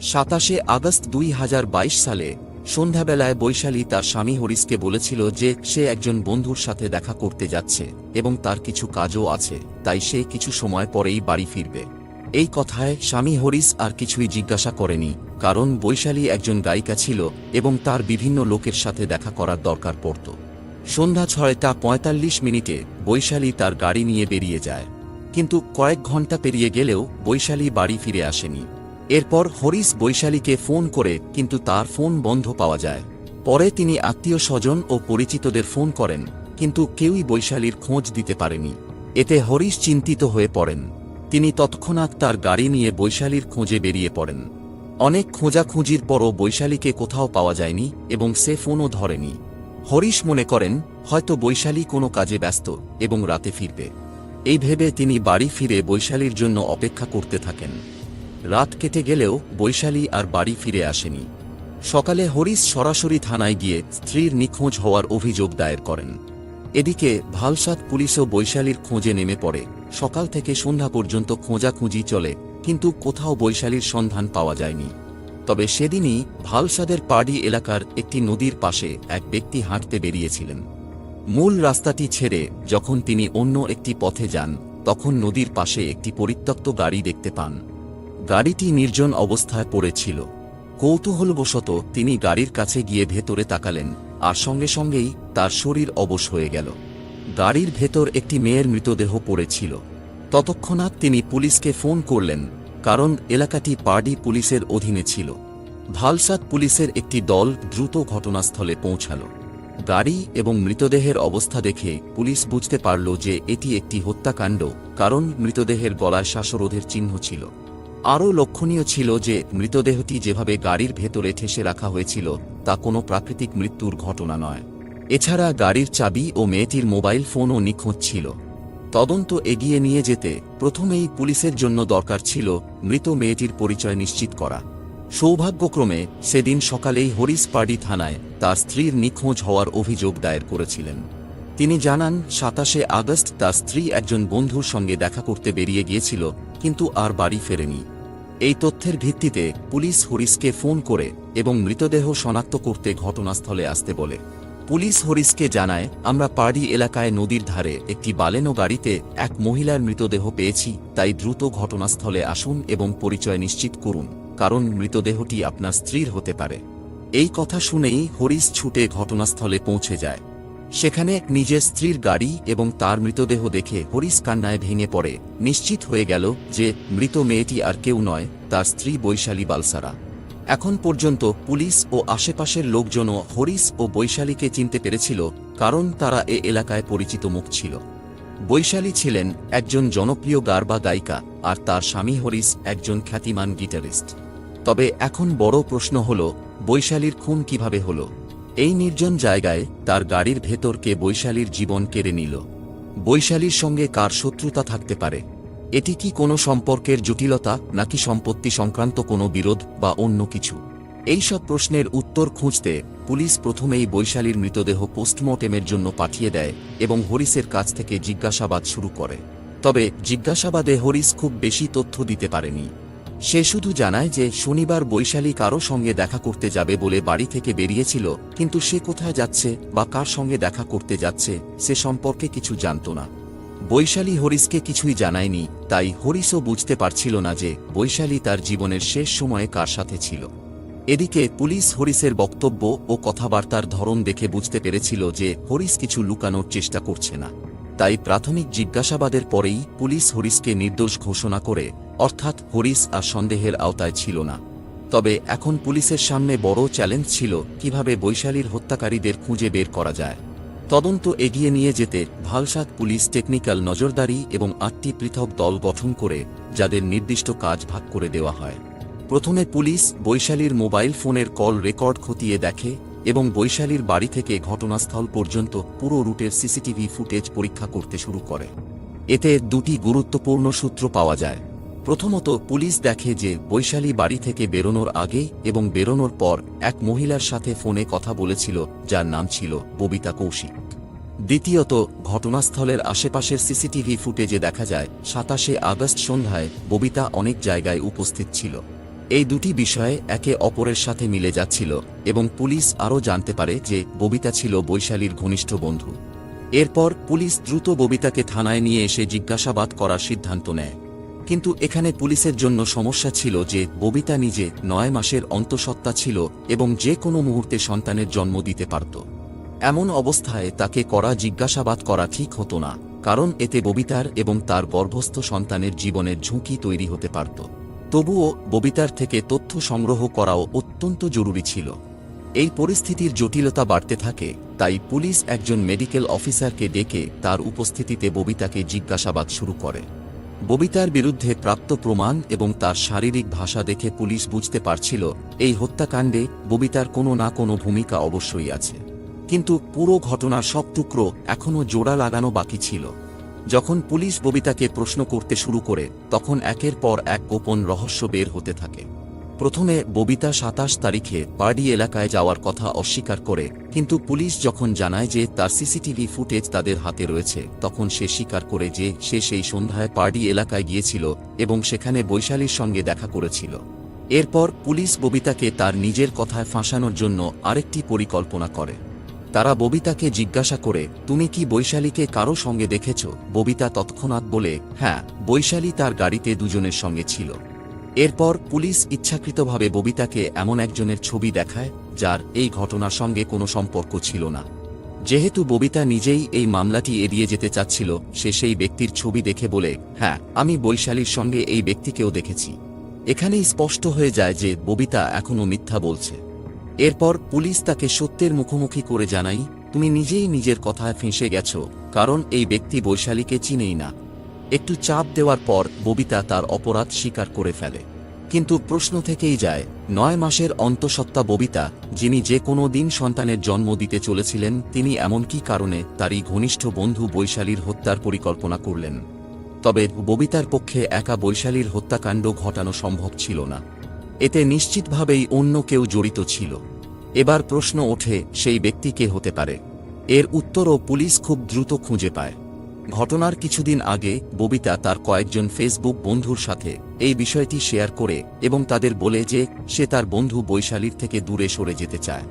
সাতাশে আগস্ট দুই হাজার বাইশ সালে সন্ধ্যাবেলায় বৈশালী তার স্বামী হরিশকে বলেছিল যে সে একজন বন্ধুর সাথে দেখা করতে যাচ্ছে এবং তার কিছু কাজও আছে, তাই সে কিছু সময় পরেই বাড়ি ফিরবে। এই কথায় স্বামী হরিশ আর কিছুই জিজ্ঞাসা করেনি, কারণ বৈশালী একজন গায়িকা ছিল এবং তার বিভিন্ন লোকের সাথে দেখা করার দরকার পড়ত। সন্ধ্যা ছয়টা পঁয়তাল্লিশ মিনিটে বৈশালী তার গাড়ি নিয়ে বেরিয়ে যায়। কিন্তু কয়েক ঘণ্টা পেরিয়ে গেলেও বৈশালী বাড়ি ফিরে আসেনি। এরপর হরিশ বৈশালীকে ফোন করে, কিন্তু তার ফোন বন্ধ পাওয়া যায়। পরে তিনি আত্মীয় স্বজন ও পরিচিতদের ফোন করেন, কিন্তু কেউই বৈশালীর খোঁজ দিতে পারেনি। এতে হরিশ চিন্তিত হয়ে পড়েন। তিনি তৎক্ষণাৎ তার গাড়ি নিয়ে বৈশালীর খোঁজে বেরিয়ে পড়েন। অনেক খোঁজাখুঁজির পরও বৈশালীকে কোথাও পাওয়া যায়নি এবং সে ফোনও ধরেনি। হরিশ মনে করেন, হয়তো বৈশালী কোনো কাজে ব্যস্ত এবং রাতে ফিরবে। এই ভেবে তিনি বাড়ি ফিরে বৈশালীর জন্য অপেক্ষা করতে থাকেন। রাত কেটে গেলেও বৈশালী আর বাড়ি ফিরে আসেনি। সকালে হরিশ সরাসরি থানায় গিয়ে স্ত্রীর নিখোঁজ হওয়ার অভিযোগ দায়ের করেন। এদিকে ভালসাদ পুলিশও বৈশালীর খোঁজে নেমে পড়ে। সকাল থেকে সন্ধ্যা পর্যন্ত খোঁজাখুঁজি চলে, কিন্তু কোথাও বৈশালীর সন্ধান পাওয়া যায়নি। তবে সেদিনই ভালসাদের পাড়ি এলাকার একটি নদীর পাশে এক ব্যক্তি হাঁটতে বেরিয়েছিলেন। মূল রাস্তাটি ছেড়ে যখন তিনি অন্য একটি পথে যান, তখন নদীর পাশে একটি পরিত্যক্ত গাড়ি দেখতে পান। গাড়িটি নির্জন অবস্থায় পড়েছিল। কৌতূহলবশত তিনি গাড়ির কাছে গিয়ে ভেতরে তাকালেন, আর সঙ্গে সঙ্গেই তার শরীর অবশ হয়ে গেল। গাড়ির ভেতর একটি মেয়ের মৃতদেহ পড়েছিল। ততক্ষণাৎ তিনি পুলিশকে ফোন করলেন, কারণ এলাকাটি পার্ডি পুলিশের অধীনে ছিল। ভালসাদ পুলিশের একটি দল দ্রুত ঘটনাস্থলে পৌঁছাল। গাড়ি এবং মৃতদেহের অবস্থা দেখে পুলিশ বুঝতে পারল যে এটি একটি হত্যাকাণ্ড, কারণ মৃতদেহের গলায় শ্বাসরোধের চিহ্ন ছিল। আরও লক্ষণীয় ছিল যে মৃতদেহটি যেভাবে গাড়ির ভেতরে ঠেসে রাখা হয়েছিল, তা কোনো প্রাকৃতিক মৃত্যুর ঘটনা নয়। এছাড়া গাড়ির চাবি ও মেয়েটির মোবাইল ফোনও নিখোঁজ ছিল। তদন্ত এগিয়ে নিয়ে যেতে প্রথমেই পুলিশের জন্য দরকার ছিল মৃত মেয়েটির পরিচয় নিশ্চিত করা। সৌভাগ্যক্রমে সেদিন সকালেই হরিশ পার্ডি থানায় তার স্ত্রীর নিখোঁজ হওয়ার অভিযোগ দায়ের করেছিলেন। তিনি জানান, সাতাশে আগস্ট তার স্ত্রী একজন বন্ধুর সঙ্গে দেখা করতে বেরিয়ে গিয়েছিল, কিন্তু আর বাড়ি ফেরেনি। এই তথ্যের ভিত্তিতে পুলিশ হরিশকে ফোন করে এবং মৃতদেহ শনাক্ত করতে ঘটনাস্থলে আসতে বলে। পুলিশ হরিশকে জানায়, আমরা পাড়ি এলাকায় নদীর ধারে একটি বালেনো গাড়িতে এক মহিলার মৃতদেহ পেয়েছি, তাই দ্রুত ঘটনাস্থলে আসুন এবং পরিচয় নিশ্চিত করুন, কারণ মৃতদেহটি আপনার স্ত্রীর হতে পারে। এই কথা শুনেই হরিশ ছুটে ঘটনাস্থলে পৌঁছে যায়। সেখানে এক নিজের স্ত্রীর গাড়ি এবং তার মৃতদেহ দেখে হরিশ কান্নায় ভেঙে পড়ে। নিশ্চিত হয়ে গেল যে মৃত মেয়েটি আর কেউ নয়, তার স্ত্রী বৈশালী বালসারা। এখন পর্যন্ত পুলিশ ও আশেপাশের লোকজনও হরিশ ও বৈশালীকে চিনতে পেরেছিল, কারণ তারা এ এলাকায় পরিচিত মুখ ছিল। বৈশালী ছিলেন একজন জনপ্রিয় গারবা গায়িকা, আর তার স্বামী হরিশ একজন খ্যাতিমান গিটারিস্ট। তবে এখন বড় প্রশ্ন হল, বৈশালীর খুন কীভাবে হল? এই নির্জন জায়গায় তার গাড়ির ভেতরকে বৈশালীর জীবন কেড়ে নিল। বৈশালীর সঙ্গে কার শত্রুতা থাকতে পারে? এটি কি কোনো সম্পর্কের জটিলতা, নাকি সম্পত্তি সংক্রান্ত কোনো বিরোধ বা অন্য কিছু? এই সব প্রশ্নের উত্তর খুঁজতে পুলিশ প্রথমেই বৈশালীর মৃতদেহ পোস্টমর্টেমের জন্য পাঠিয়ে দেয় এবং হরিসের কাছ থেকে জিজ্ঞাসাবাদ শুরু করে। তবে জিজ্ঞাসাবাদে হরিস খুব বেশি তথ্য দিতে পারেনি। সে শুধু জানায় যে শনিবার বৈশালী কারও সঙ্গে দেখা করতে যাবে বলে বাড়ি থেকে বেরিয়েছিল, কিন্তু সে কোথায় যাচ্ছে বা কার সঙ্গে দেখা করতে যাচ্ছে সে সম্পর্কে কিছু জানত না। বৈশালী হরিশকে কিছুই জানায়নি, তাই হরিশও বুঝতে পারছিল না যে বৈশালী তার জীবনের শেষ সময়ে কার সাথে ছিল। এদিকে পুলিশ হরিসের বক্তব্য ও কথাবার্তার ধরন দেখে বুঝতে পেরেছিল যে হরিশ কিছু লুকানোর চেষ্টা করছে না। তাই প্রাথমিক জিজ্ঞাসাবাদের পরেই পুলিশ হরিশকে নির্দোষ ঘোষণা করে অর্থাৎ হরিস আর সন্দেহের আওতায় ছিল না। তবে এখন পুলিশের সামনে বড় চ্যালেঞ্জ ছিল কীভাবে বৈশালীর হত্যাকারীদের খুঁজে বের করা যায়। তদন্ত এগিয়ে নিয়ে যেতে ভালসাদ পুলিশ টেকনিক্যাল নজরদারি এবং আটটি পৃথক দল গঠন করে যাদের নির্দিষ্ট কাজ ভাগ করে দেওয়া হয়। প্রথমে পুলিশ বৈশালীর মোবাইল ফোনের কল রেকর্ড খতিয়ে দেখে এবং বৈশালীর বাড়ি থেকে ঘটনাস্থল পর্যন্ত পুরো রুটের সিসিটিভি ফুটেজ পরীক্ষা করতে শুরু করে। এতে দুটি গুরুত্বপূর্ণ সূত্র পাওয়া যায়। প্রথমত পুলিশ দেখে যে বৈশালী বাড়ি থেকে বেরোনোর আগে এবং বেরোনোর পর এক মহিলার সাথে ফোনে কথা বলেছিল, যার নাম ছিল ববিতা কৌশিক। দ্বিতীয়ত, ঘটনাস্থলের আশেপাশের সিসিটিভি ফুটেজে দেখা যায়, সাতাশে আগস্ট সন্ধ্যায় ববিতা অনেক জায়গায় উপস্থিত ছিল। এই দুটি বিষয়ে একে অপরের সাথে মিলে যাচ্ছিল এবং পুলিশ আরও জানতে পারে যে ববিতা ছিল বৈশালীর ঘনিষ্ঠ বন্ধু। এরপর পুলিশ দ্রুত ববিতাকে থানায় নিয়ে এসে জিজ্ঞাসাবাদ করার সিদ্ধান্ত নেয়। কিন্তু এখানে পুলিশের জন্য সমস্যা ছিল যে ববিতা নিজে নয় মাসের অন্তঃসত্ত্বা ছিল এবং যে কোনো মুহূর্তে সন্তানের জন্ম দিতে পারত। এমন অবস্থায় তাকে করা জিজ্ঞাসাবাদ করা ঠিক হতো না, কারণ এতে ববিতার এবং তার গর্ভস্থ সন্তানের জীবনের ঝুঁকি তৈরি হতে পারত। তবুও ববিতার থেকে তথ্য সংগ্রহ করাও অত্যন্ত জরুরি ছিল। এই পরিস্থিতির জটিলতা বাড়তে থাকে, তাই পুলিশ একজন মেডিকেল অফিসারকে ডেকে তার উপস্থিতিতে ববিতাকে জিজ্ঞাসাবাদ শুরু করে। ববিতার বিরুদ্ধে প্রাপ্ত প্রমাণ এবং তার শারীরিক ভাষা দেখে পুলিশ বুঝতে পারছিল, এই হত্যাকাণ্ডে ববিতার কোনো না কোনো ভূমিকা অবশ্যই আছে। কিন্তু পুরো ঘটনার সব টুকরো এখনও জোড়া লাগানো বাকি ছিল। যখন পুলিশ ববিতাকে প্রশ্ন করতে শুরু করে, তখন একের পর এক গোপন রহস্য বের হতে থাকে। প্রথমে ববিতা সাতাশ তারিখে পার্ডি এলাকায় যাওয়ার কথা অস্বীকার করে, কিন্তু পুলিশ যখন জানায় যে তার সিসিটিভি ফুটেজ তাদের হাতে রয়েছে, তখন সে স্বীকার করে যে সে সেই সন্ধ্যায় পার্ডি এলাকায় গিয়েছিল এবং সেখানে বৈশালীর সঙ্গে দেখা করেছিল। এরপর পুলিশ ববিতাকে তার নিজের কথায় ফাঁসানোর জন্য আরেকটি পরিকল্পনা করে। তারা ববিতাকে জিজ্ঞাসা করে, তুমি কি বৈশালীকে কারও সঙ্গে দেখেছ? ববিতা তৎক্ষণাৎ বলে হ্যাঁ বৈশালী তার গাড়িতে দুজনের সঙ্গে ছিল। এরপর পুলিশ ইচ্ছাকৃতভাবে ববিতাকে এমন একজনের ছবি দেখায়, যার এই ঘটনার সঙ্গে কোনো সম্পর্ক ছিল না। যেহেতু ববিতা নিজেই এই মামলাটি এড়িয়ে যেতে চাচ্ছিল, সে সেই ব্যক্তির ছবি দেখে বলে হ্যাঁ আমি বৈশালীর সঙ্গে এই ব্যক্তিকেও দেখেছি। এখানেই স্পষ্ট হয়ে যায় যে ববিতা এখনও মিথ্যা বলছে। এরপর পুলিশ তাকে সত্যের মুখোমুখি করে জানাই তুমি নিজেই নিজের কথায় ফেঁসে গেছ, কারণ এই ব্যক্তি বৈশালীকে চিনেই না। একটু চাপ দেওয়ার পর ববিতা তার অপরাধ স্বীকার করে ফেলে। কিন্তু প্রশ্ন থেকেই যায়, নয় মাসের অন্তঃসত্ত্বা ববিতা, যিনি যে কোনো দিন সন্তানের জন্ম দিতে চলেছিলেন, তিনি এমন কি কারণে তারই ঘনিষ্ঠ বন্ধু বৈশালীর হত্যার পরিকল্পনা করলেন? তবে ববিতার পক্ষে একা বৈশালীর হত্যাকাণ্ড ঘটানো সম্ভব ছিল না। এতে নিশ্চিতভাবেই অন্য কেউ জড়িত ছিল। এবার প্রশ্ন ওঠে, সেই ব্যক্তি কে হতে পারে? এর উত্তরও পুলিশ খুব দ্রুত খুঁজে পায়। ঘটনার কিছুদিন আগে ববিতা তার কয়েকজন ফেসবুক বন্ধুর সাথে এই বিষয়টি শেয়ার করে এবং তাদের বলে যে সে তার বন্ধু বৈশালীর থেকে দূরে সরে যেতে চায়।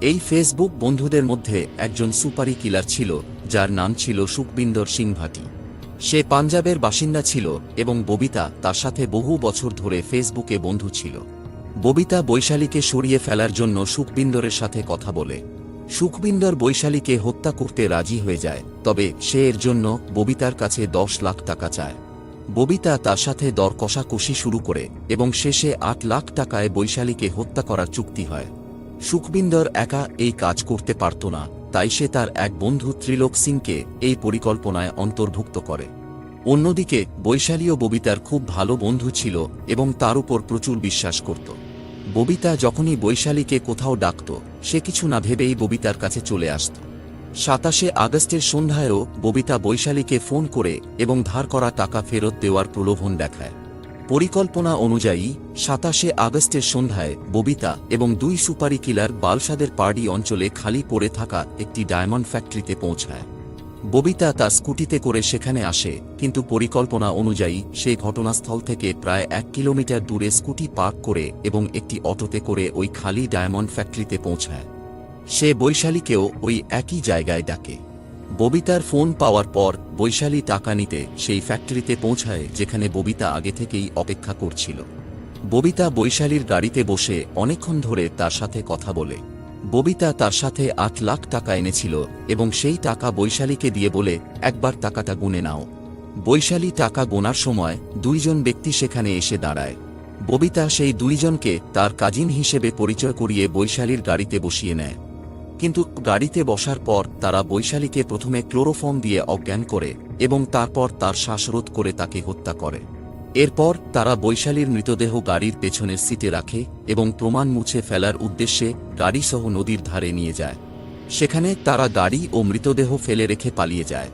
এই ফেসবুক বন্ধুদের মধ্যে একজন সুপারি কিলার ছিল, যার নাম ছিল সুখবিন্দর সিংভাটি। সে পাঞ্জাবের বাসিন্দা ছিল এবং ববিতা তার সাথে বহু বছর ধরে ফেসবুকে বন্ধু ছিল। ববিতা বৈশালীকে সরিয়ে ফেলার জন্য সুখবিন্দরের সাথে কথা বলে। সুখবিন্দর বৈশালীকে হত্যা করতে রাজি হয়ে যায়, তবে সে এর জন্য ববিতার কাছে দশ লাখ টাকা চায়। ববিতা তার সাথে দর কষাকষি শুরু করে এবং শেষে আট লাখ টাকায় বৈশালীকে হত্যা করার চুক্তি হয়। সুখবিন্দর একা এই কাজ করতে পারত না, তাই সে তার এক বন্ধু ত্রিলোক সিংকে এই পরিকল্পনায় অন্তর্ভুক্ত করে। অন্যদিকে বৈশালী ও ববিতার খুব ভালো বন্ধু ছিল এবং তার উপর প্রচুর বিশ্বাস করত। ববিতা যখনই বৈশালীকে কোথাও ডাকত, সে কিছু না ভেবেই ববিতার কাছে চলে আসত। সাতাশে আগস্টের সন্ধ্যায়ও ববিতা বৈশালীকে ফোন করে এবং ধার করা টাকা ফেরত দেওয়ার প্রলোভন দেখায়। পরিকল্পনা অনুযায়ী, সাতাশে আগস্টের সন্ধ্যায় ববিতা এবং দুই সুপারি কিলার বালসাদের পার্ডি অঞ্চলে খালি পড়ে থাকা একটি ডায়মন্ড ফ্যাক্টরিতে পৌঁছায়। ববিতা তার স্কুটিতে করে সেখানে আসে, কিন্তু পরিকল্পনা অনুযায়ী সে ঘটনাস্থল থেকে প্রায় এক কিলোমিটার দূরে স্কুটি পার্ক করে এবং একটি অটোতে করে ওই খালি ডায়মন্ড ফ্যাক্টরিতে পৌঁছায়। সে বৈশালীকেও ওই একই জায়গায় ডাকে। ববিতার ফোন পাওয়ার পর বৈশালী টাকা নিতে সেই ফ্যাক্টরিতে পৌঁছায়, যেখানে ববিতা আগে থেকেই অপেক্ষা করছিল। ববিতা বৈশালীর গাড়িতে বসে অনেকক্ষণ ধরে তার সাথে কথা বলে। ববিতা তার সাথে আট লাখ টাকা এনেছিল এবং সেই টাকা বৈশালীকে দিয়ে বলে, একবার টাকাটা গুনে নাও। বৈশালী টাকা গোনার সময় দুইজন ব্যক্তি সেখানে এসে দাঁড়ায়। ববিতা সেই দুইজনকে তার কাজিন হিসেবে পরিচয় করিয়ে বৈশালীর গাড়িতে বসিয়ে নেয়। কিন্তু গাড়িতে বসার পর তারা বৈশালীকে প্রথমে ক্লোরোফর্ম দিয়ে অজ্ঞান করে এবং তারপর তার শ্বাসরোধ করে তাকে হত্যা করে। এরপর তারা বৈশালীর মৃতদেহ গাড়ির পেছনের সিটে রাখে এবং প্রমাণ মুছে ফেলার উদ্দেশ্যে গাড়িসহ নদীর ধারে নিয়ে যায়। সেখানে তারা গাড়ি ও মৃতদেহ ফেলে রেখে পালিয়ে যায়।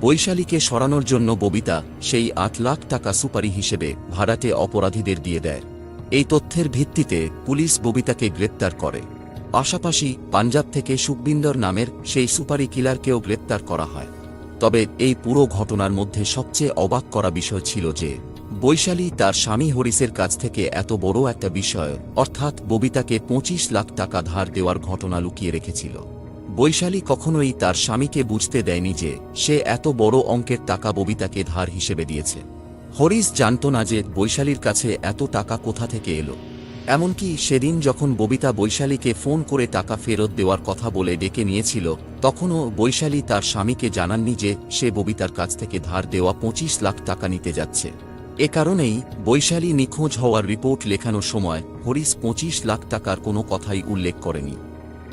বৈশালীকে সরানোর জন্য ববিতা সেই আট লাখ টাকা সুপারি হিসেবে ভাড়াটে অপরাধীদের দিয়ে দেয়। এই তথ্যের ভিত্তিতে পুলিশ ববিতাকে গ্রেপ্তার করে। পাশাপাশি পাঞ্জাব থেকে সুখবিন্দর নামের সেই সুপারি কিলারকেও গ্রেপ্তার করা হয়। তবে এই পুরো ঘটনার মধ্যে সবচেয়ে অবাক করা বিষয় ছিল যে বৈশালী তার স্বামী হরিসের কাছ থেকে এত বড় একটা বিষয়, অর্থাৎ ববিতাকে পঁচিশ লাখ টাকা ধার দেওয়ার ঘটনা লুকিয়ে রেখেছিল। বৈশালী কখনোই তার স্বামীকে বুঝতে দেয়নি যে সে এত বড় অঙ্কের টাকা ববিতাকে ধার হিসেবে দিয়েছে। হরিস জানত না যে বৈশালীর কাছে এত টাকা কোথা থেকে এলো। এমনকি সেদিন যখন ববিতা বৈশালীকে ফোন করে টাকা ফেরত দেওয়ার কথা বলে ডেকে নিয়েছিল, তখনও বৈশালী তার স্বামীকে জানাননি যে সে ববিতার কাছ থেকে ধার দেওয়া পঁচিশ লাখ টাকা নিতে যাচ্ছে। এ কারণেই বৈশালী নিখোঁজ হওয়ার রিপোর্ট লেখানোর সময় হরিস পঁচিশ লাখ টাকার কোনো কথাই উল্লেখ করেনি।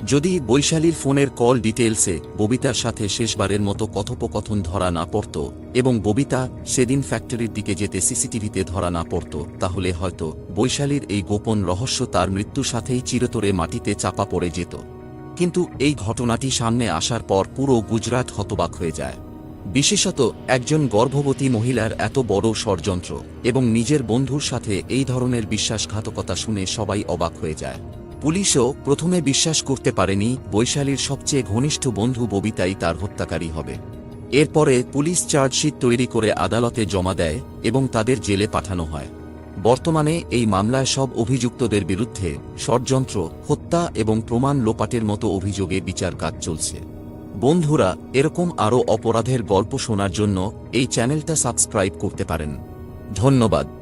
যদি বৈশালীর ফোনের কল ডিটেলসে ববিতার সাথে শেষবারের মতো কথোপকথন ধরা না পড়ত এবং ববিতা সেদিন ফ্যাক্টরির দিকে যেতে সিসিটিভিতে ধরা না পড়ত, তাহলে হয়তো বৈশালীর এই গোপন রহস্য তার মৃত্যুর সাথেই চিরতরে মাটিতে চাপা পড়ে যেত। কিন্তু এই ঘটনাটি সামনে আসার পর পুরো গুজরাট হতবাক হয়ে যায়। বিশেষত একজন গর্ভবতী মহিলার এত বড় ষড়যন্ত্র এবং নিজের বন্ধুর সাথে এই ধরনের বিশ্বাসঘাতকতা শুনে সবাই অবাক হয়ে যায়। পুলিশও প্রথমে বিশ্বাস করতে পারেনি বৈশালীর সবচেয়ে ঘনিষ্ঠ বন্ধু ববিতাই তার হত্যাকারী হবে। এরপরে পুলিশ চার্জশিট তৈরি করে আদালতে জমা দেয় এবং তাদের জেলে পাঠানো হয়। বর্তমানে এই মামলায় সব অভিযুক্তদের বিরুদ্ধে ষড়যন্ত্র, হত্যা এবং প্রমাণ লোপাটের মতো অভিযোগে বিচার কাজ চলছে। বন্ধুরা এরকম আরও অপরাধের গল্প শোনার জন্য এই চ্যানেলটা সাবস্ক্রাইব করতে পারেন। ধন্যবাদ।